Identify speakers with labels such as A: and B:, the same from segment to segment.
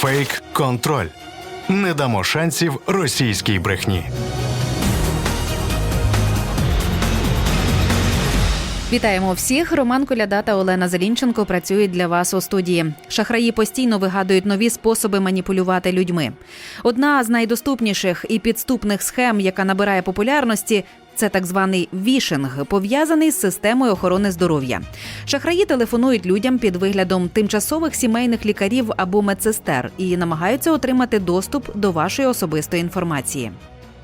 A: Фейк контроль. Не дамо шансів російській брехні.
B: Вітаємо всіх. Роман Коляда та Олена Зелінченко працюють для вас у студії. Шахраї постійно вигадують нові способи маніпулювати людьми. Одна з найдоступніших і підступних схем, яка набирає популярності. Це так званий вішинг, пов'язаний з системою охорони здоров'я. Шахраї телефонують людям під виглядом тимчасових сімейних лікарів або медсестер і намагаються отримати доступ до вашої особистої інформації.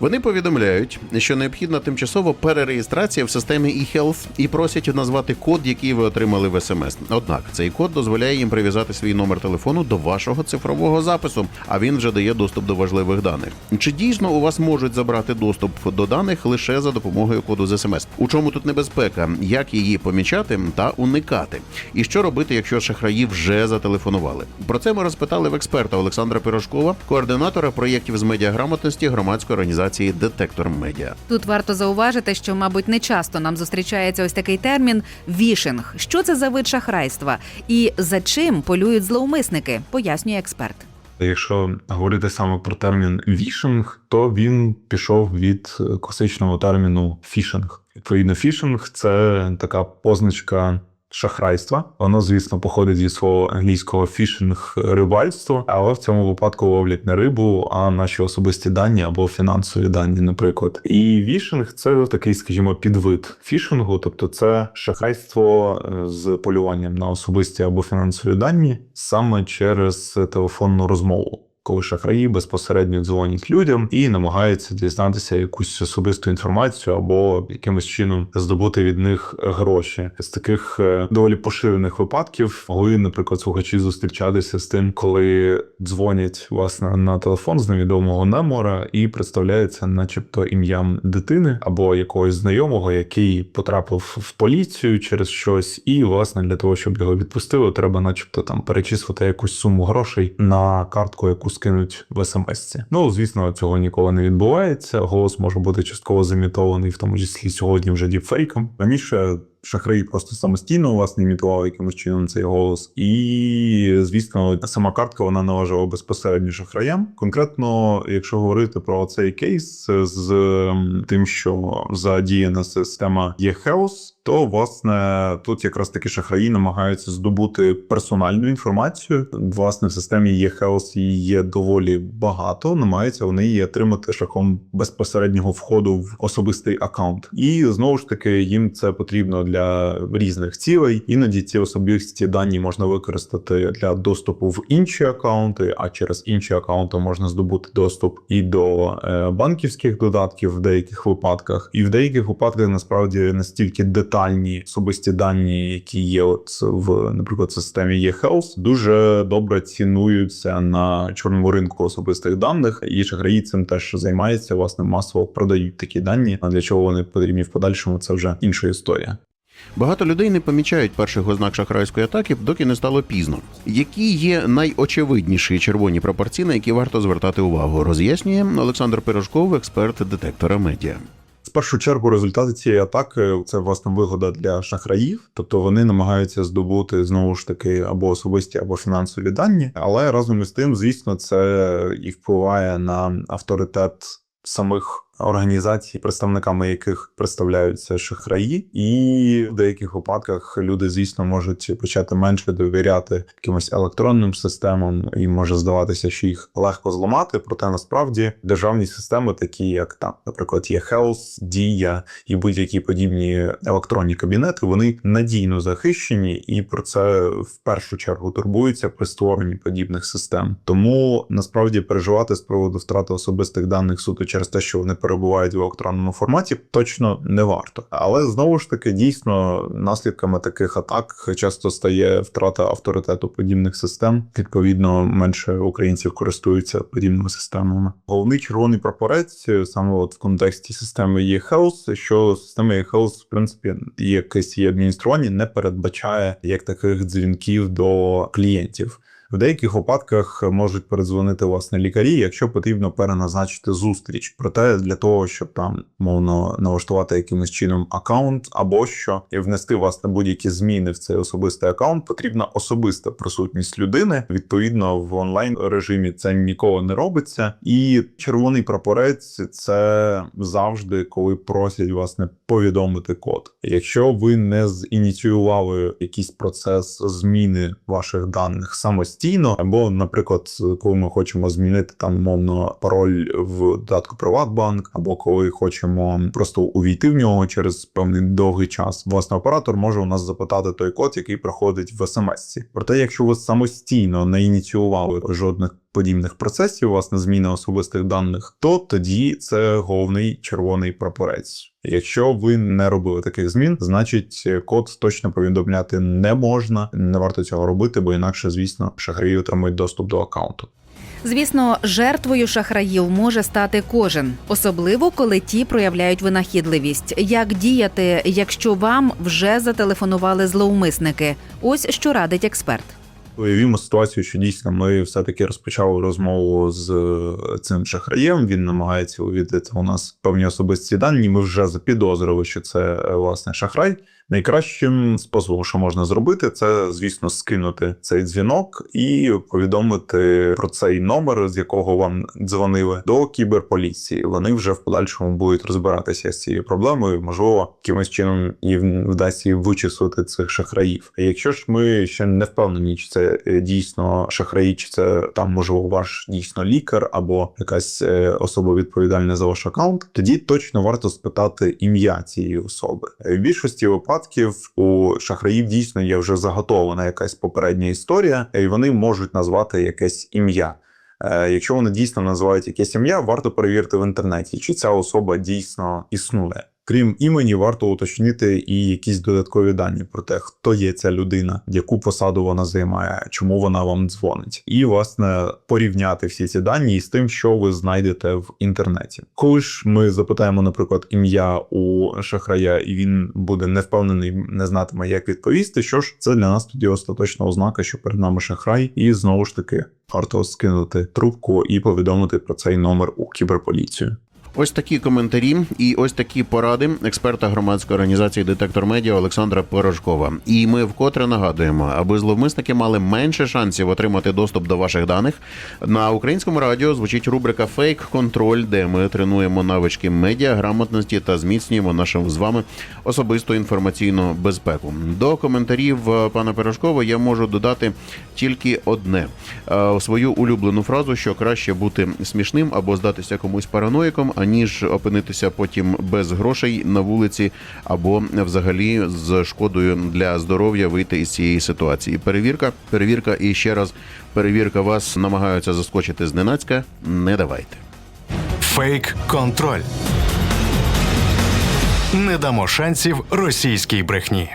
C: Вони повідомляють, що необхідна тимчасова перереєстрація в системі eHealth і просять назвати код, який ви отримали в смс. Однак цей код дозволяє їм прив'язати свій номер телефону до вашого цифрового запису, а він вже дає доступ до важливих даних. Чи дійсно у вас можуть забрати доступ до даних лише за допомогою коду з смс? У чому тут небезпека? Як її помічати та уникати? І що робити, якщо шахраї вже зателефонували? Про це ми розпитали в експерта Олександра Пирожкова, координатора проєктів з медіаграмотності громадської організації Детектор Медіа.
B: Тут варто зауважити, що, мабуть, не часто нам зустрічається ось такий термін вішинг. Що це за вид шахрайства і за чим полюють зловмисники, пояснює експерт.
D: Якщо говорити саме про термін вішинг, то він пішов від класичного терміну фішинг. Відповідно, фішинг це така позначка шахрайства. Воно, звісно, походить зі свого англійського фішинг рибальство, але в цьому випадку ловлять не рибу, а наші особисті дані або фінансові дані, наприклад. І вішинг це такий, скажімо, підвид фішингу, тобто це шахрайство е, з полюванням на особисті або фінансові дані саме через телефонну розмову. Коли шахраї безпосередньо дзвонять людям і намагаються дізнатися якусь особисту інформацію або якимось чином здобути від них гроші. З таких е, доволі поширених випадків могли, наприклад, слухачі зустрічатися з тим, коли дзвонять власне на телефон з невідомого номера і представляється, начебто, ім'ям дитини або якогось знайомого, який потрапив в поліцію через щось, і власне для того, щоб його відпустили, треба, начебто, там перечислити якусь суму грошей на картку, яку скинуть в смс-ці. Ну звісно, цього ніколи не відбувається. Голос може бути частково замітований, в тому числі сьогодні вже діпфейком. Раніше шахраї просто самостійно власне імітували якимось чином цей голос. І звісно, сама картка вона належала безпосередньо шахраям. Конкретно, якщо говорити про цей кейс з ем, тим, що задіяна система eHealth, то власне тут якраз таки шахраї намагаються здобути персональну інформацію. Власне, в системі eHealth її є доволі багато. Намагаються вони її отримати шляхом безпосереднього входу в особистий аккаунт. І знову ж таки їм це потрібно для різних цілей. Іноді ці особисті дані можна використати для доступу в інші аккаунти, а через інші аккаунти можна здобути доступ і до е, банківських додатків в деяких випадках, і в деяких випадках насправді настільки детальні особисті дані, які є от в, наприклад, системі eHealth, дуже добре цінуються на чорному ринку особистих даних. І шахраї цим теж займаються, власне, масово продають такі дані. А для чого вони потрібні в подальшому? Це вже інша історія.
C: Багато людей не помічають перших ознак шахрайської атаки, доки не стало пізно. Які є найочевидніші червоні пропорції, на які варто звертати увагу, роз'яснює Олександр Пирожков, експерт детектора медіа.
D: В першу чергу результати цієї атаки це власне вигода для шахраїв, тобто вони намагаються здобути знову ж таки або особисті, або фінансові дані. Але разом із тим, звісно, це і впливає на авторитет самих організацій, представниками яких представляються шахраї, і в деяких випадках люди, звісно, можуть почати менше довіряти якимось електронним системам, і може здаватися, що їх легко зламати. Проте насправді державні системи, такі як там, наприклад, є Health, Дія і будь-які подібні електронні кабінети, вони надійно захищені, і про це в першу чергу турбуються при створенні подібних систем. Тому насправді переживати з приводу втрати особистих даних суто через те, що вони перебувають в електронному форматі, точно не варто. Але знову ж таки, дійсно, наслідками таких атак часто стає втрата авторитету подібних систем. Відповідно, менше українців користуються подібними системами. Головний червоний прапорець саме от в контексті системи eHealth, що система eHealth, в принципі, якесь її адміністрування не передбачає як таких дзвінків до клієнтів. В деяких випадках можуть передзвонити власне лікарі, якщо потрібно переназначити зустріч. Проте для того, щоб там мовно налаштувати якимось чином аккаунт, або що і внести власне будь-які зміни в цей особистий аккаунт, потрібна особиста присутність людини. Відповідно, в онлайн режимі це ніколи не робиться. І червоний прапорець це завжди, коли просять власне повідомити код. Якщо ви не зініціювали якийсь процес зміни ваших даних самостійно, або, наприклад, коли ми хочемо змінити там мовно пароль в додатку Приватбанк, або коли хочемо просто увійти в нього через певний довгий час, власне оператор може у нас запитати той код, який проходить в смс-ці. Проте, якщо ви самостійно не ініціювали жодних подібних процесів, власне, зміни особистих даних, то тоді це головний червоний прапорець. Якщо ви не робили таких змін, значить код точно повідомляти не можна. Не варто цього робити, бо інакше, звісно, шахраї отримують доступ до аккаунту.
B: Звісно, жертвою шахраїв може стати кожен, особливо коли ті проявляють винахідливість. Як діяти, якщо вам вже зателефонували зловмисники? Ось що радить експерт.
D: Уявімо ситуацію, що дійсно ми все-таки розпочали розмову з е, цим шахраєм. Він намагається увідати у нас певні особисті дані. Ми вже запідозрили, що це е, власне шахрай. Найкращим способом, що можна зробити, це звісно скинути цей дзвінок і повідомити про цей номер, з якого вам дзвонили, до кіберполіції. Вони вже в подальшому будуть розбиратися з цією проблемою. Можливо, якимось чином їм вдасться і вичислити цих шахраїв. Якщо ж ми ще не впевнені, чи це е, дійсно шахраї, чи це там можливо ваш дійсно лікар або якась е, особа відповідальна за ваш аккаунт, тоді точно варто спитати ім'я цієї особи. В більшості випадків у шахраїв дійсно є вже заготована якась попередня історія, і вони можуть назвати якесь ім'я. Е, Якщо вони дійсно називають якесь ім'я, варто перевірити в інтернеті, чи ця особа дійсно існує. Крім імені, варто уточнити і якісь додаткові дані про те, хто є ця людина, яку посаду вона займає, чому вона вам дзвонить, і власне порівняти всі ці дані із тим, що ви знайдете в інтернеті. Коли ж ми запитаємо, наприклад, ім'я у шахрая, і він буде не впевнений, не знатиме, як відповісти. Що ж, це для нас тоді остаточна ознака, що перед нами шахрай, і знову ж таки варто скинути трубку і повідомити про цей номер у кіберполіцію.
C: Ось такі коментарі і ось такі поради експерта громадської організації Детектор Медіа Олександра Пирожкова. І ми вкотре нагадуємо, аби зловмисники мали менше шансів отримати доступ до ваших даних. На українському радіо звучить рубрика Фейк Контроль, де ми тренуємо навички медіа грамотності та зміцнюємо нашу з вами особисту інформаційну безпеку. До коментарів е, пана Пирожкова я можу додати тільки одне Е, свою улюблену фразу, що краще бути смішним або здатися комусь параноїком, аніж опинитися потім без грошей на вулиці, або взагалі з шкодою для здоров'я вийти із цієї ситуації. Перевірка, перевірка і ще раз перевірка вас намагаються заскочити зненацька. Не давайте.
A: Фейк контроль. Не дамо шансів російській брехні.